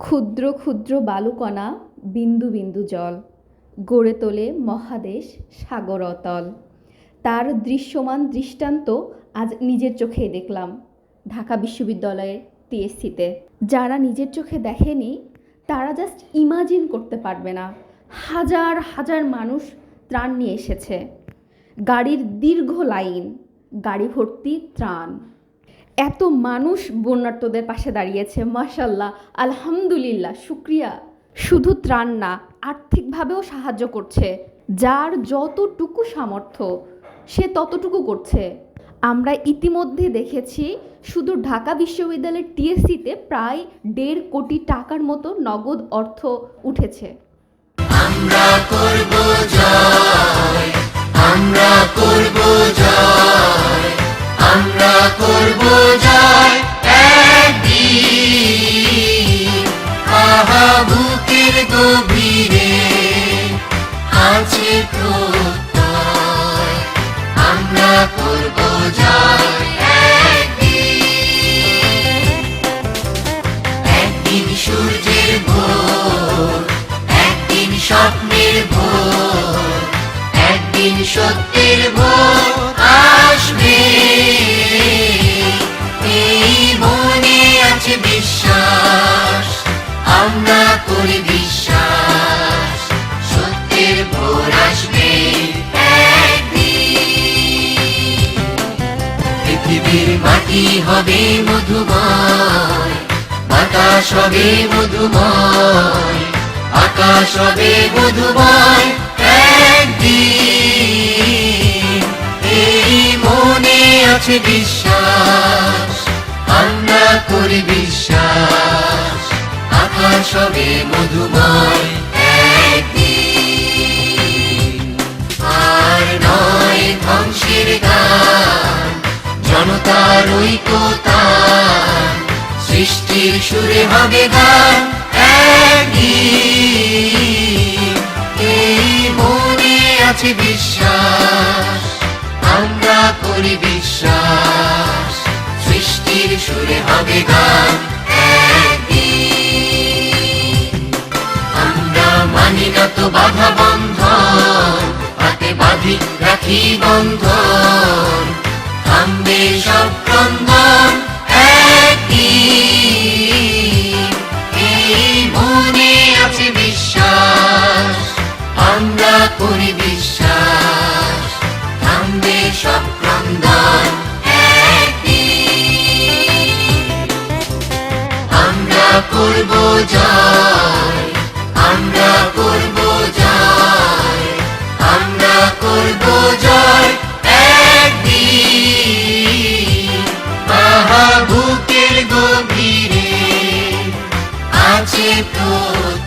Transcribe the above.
ক্ষুদ্র ক্ষুদ্র বালুকণা, বিন্দু বিন্দু জল, গড়ে তোলে মহাদেশ সাগর অতল তার দৃশ্যমান দৃষ্টান্ত আজ নিজের চোখে দেখলাম, ঢাকা বিশ্ববিদ্যালয়ের টিএসসিতে। যারা নিজের চোখে দেখেনি, তারা জাস্ট ইমাজিন করতে পারবে না। হাজার হাজার মানুষ ত্রাণ নিয়ে এসেছে। গাড়ির দীর্ঘ লাইন, গাড়ি ভর্তি ত্রাণ। এত মানুষ বন্যার্তদের পাশে দাঁড়িয়েছে মাশাল্লাহ আলহামদুলিল্লাহ, শুক্রিয়া। শুধু ত্রাণ না, আর্থিকভাবেও সাহায্য করছে। যার যতটুকু সামর্থ্য, সে ততটুকু করছে। আমরা ইতিমধ্যে দেখেছি, শুধু ঢাকা বিশ্ববিদ্যালয়ের টিএসসিতে প্রায় দেড় কোটি টাকার মতো নগদ অর্থ উঠেছে। আমরা করব জয়। আছে মাটি হবে মধুময়? বাতাস হবে মধুময়। আকাশ হবে মধুময় একদিন। এই মনে আছে বিশ্বাস, আমরা করি বিশ্বাস। আকাশ হবে মধুময় একদিন। আর নয় ধ্বংসের গান সৃষ্টির সুরে হবে গান এই মনে আছে বিশ্বাস, আমরা করি বিশ্বাস। সৃষ্টির সুরে হবে গান আমরা মানি না তো বাধা বন্ধন, হাতে বাঁধি রাখি বন্ধন। থামবে সব ক্রন্দন এই মনে আছে বিশ্বাস আমরা করি বিশ্বাস থামবে সব ক্রন্দন আমরা করব জয় আমরা Archipel.